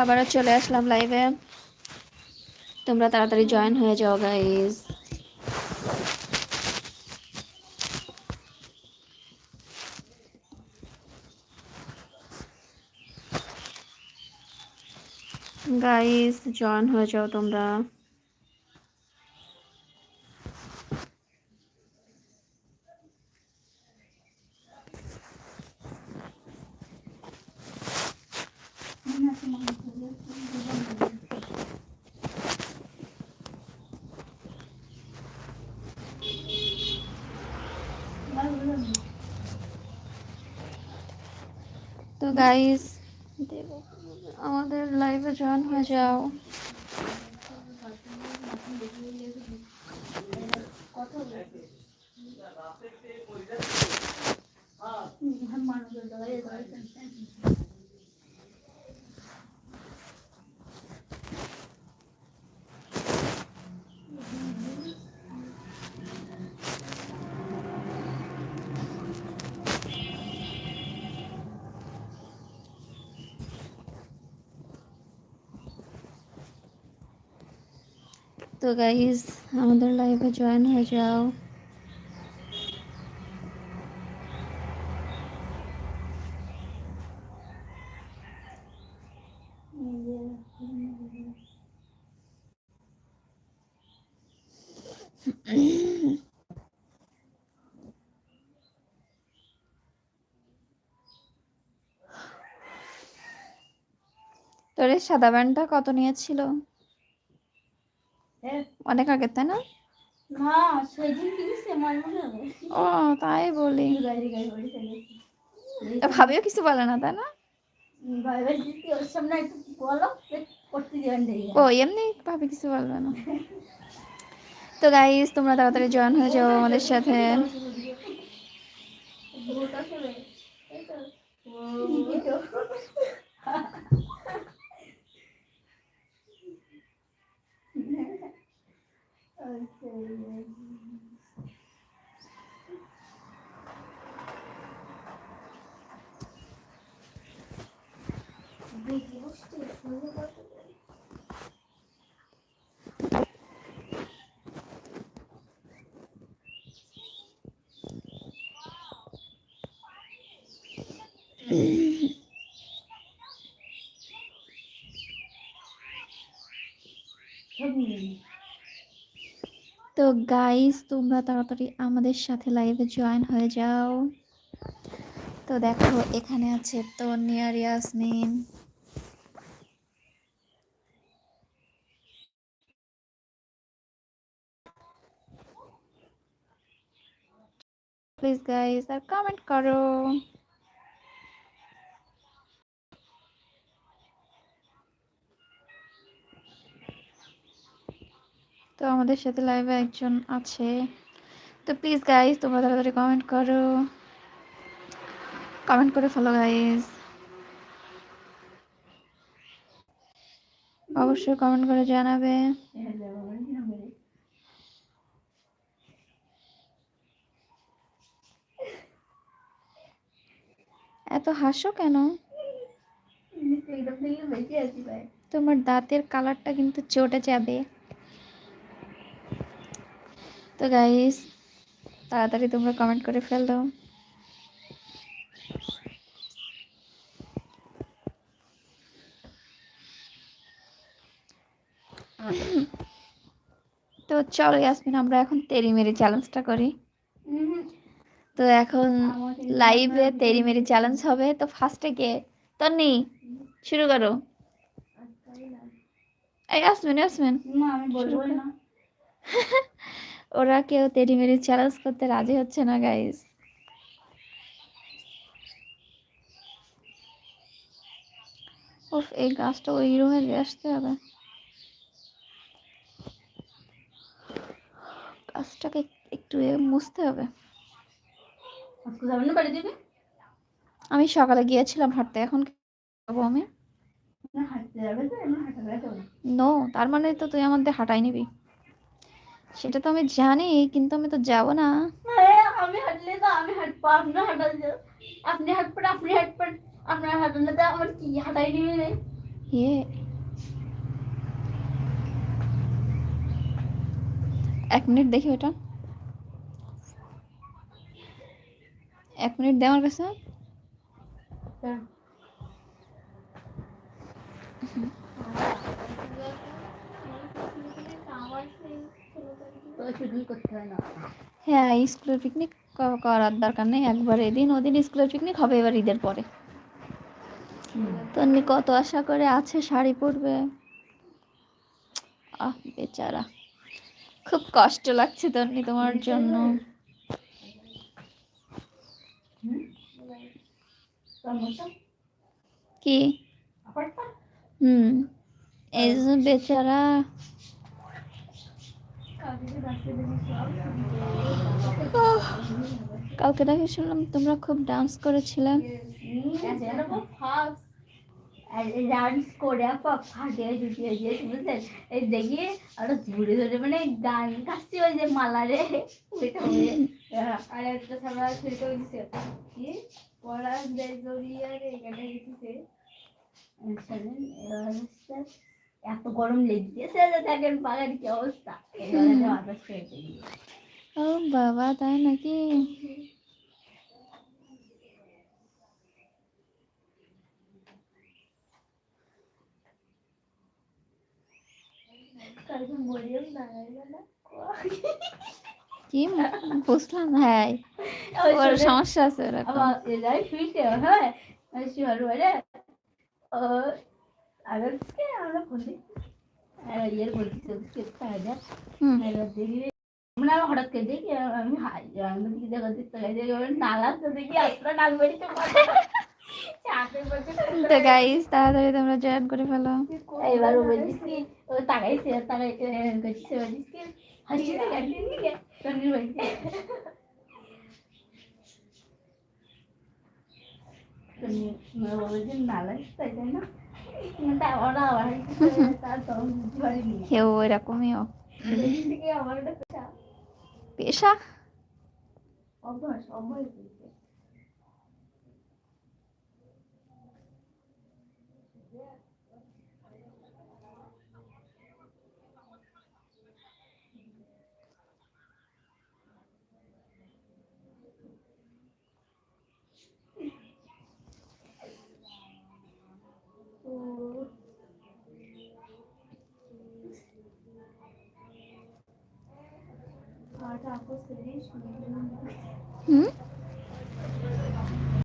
আবারও চলে আসলাম লাইভে তোমরা তাড়াতাড়ি জয়েন হয়ে যাও গাইজ গাইজ জয়েন হয়ে যাও তোমরা। তো গাইজ আমাদের লাইভে জয়েন হয়ে যাও। তো গাইজ আমাদের লাইভে জয়েন হয়ে যাও। তোর সাদা ব্যান্ডটা কত নিয়েছিল? অনেক আগে তাই না? হয় ও তাই বলি। ভাবিও কিছু বলে না তাই না? ও এমনি ভাবি কিছু বলবে না। তো গাইস তোমরা তাড়াতাড়ি জয়েন হয়ে যাও আমাদের সাথে। তো গাইস তোমরা তাড়াতাড়ি আমাদের সাথে লাইভে জয়েন হয়ে যাও। তো দেখো, এখানে আছে তন্নিয়া ইয়াসমিন। প্লিজ গাইস আর কমেন্ট করো। তো আমাদের সাথে লাইভে একজন আছে। তো প্লিজ গাইস তোমরা তাড়াতাড়ি কমেন্ট করো। কমেন্ট করে ফেলো গাইস অবশ্যই কমেন্ট করে জানাবে। এত হাসো কেন? তোমার দাঁতের কালারটা কিন্তু চটে যাবে। তো গাইস তাড়াতাড়ি তোমরা কমেন্ট করে ফেলো তো চলো ইয়াসমিন আমরা এখন তেরি মেরি চ্যালেঞ্জটা করি। তো এখন লাইভে তেরি মেরি চ্যালেঞ্জ হবে। তো ফার্স্টে কে? তন্নি শুরু করো। এই আসবেন আসমিন না আমি বলব না। ওরা কেউ তেরি মেরি চ্যালেঞ্জ করতে রাজি হচ্ছে না গাইস এই গাছটা ওই রুমে আসতে হবে। গাছটাকে একটু মুছতে হবে। আমি সকালে গিয়েছিলাম হাঁটতে এখন যাব আমি। নো তার মানে তো তুই আমাদের হাঁটাই নিবি। সেটা তো আমি জানি কিন্তু আমি তো যাব না। আমি হাঁটলে তো আমি হাঁটবো আপনার আপনি হাঁটবেন আপনি হাঁটবেন। আপনার হাঁটালে তো আমার কি হাঁটাই ইয়ে। এক মিনিট দেখি ওটা। এক মিনিট দে আমার কাছে। হ্যাঁ। হয় স্কুলের পিকনিক করার দরকার নেই, একবার এদিন ওদিন স্কুলের পিকনিক হবে, এবার ঈদের পরে। তন্নি কত আশা করে আছে, শাড়ি পরবে? আহ, বেচারা। খুব কষ্ট লাগছে তন্নি তোমার জন্য। কি? হুম, এই বেচারা কালকে দেখে শুনলাম তোমরা খুব ডান্স করেছিলে। ডান্স করে ফাটে জুটিয়ে দিয়ে বুঝলেন এই দেখি আর ঘুরে ধরে মানে গান ওই যে মালা রে ওইটা হয়ে আর একটা সামনে শুরু দিছে কি পড়া যায় জড়িয়ে রে এখানে দিতেছে শোনেন এবার হচ্ছে এত গরম লেগেছে যে দেখেন বাগান কি অবস্থা। ও বাবা তাই নাকি? কি বুঝলাম হ্যাঁ। ওর সমস্যা আছে ওরকম। শুইতে হ্যাঁ। শুয়ার পরে ও আজকে আমরা বলি আর ইয়ের বলছি চলছে তাহলে হুম আর দেখি আমরা হঠাৎ করে দেখি আমি হাই আমি দেখি দেখো দেখতে দেখি নালা তো দেখি আপনারা নাল বেরিয়েছে চাপে বলছে তো গাইস তাড়াতাড়ি তোমরা জয়েন করে ফেলো এবার ও বলছি ও তাকাইছে তাকাই করছে বলছি হাসি কাটি দিকে তুমি বলছি তুমি বলছি নালা তাই না কেউ পেশা পেশা? অভ্যাস অভ্যাস হয়েছে আর আপু সেদিন শুনলাম হুম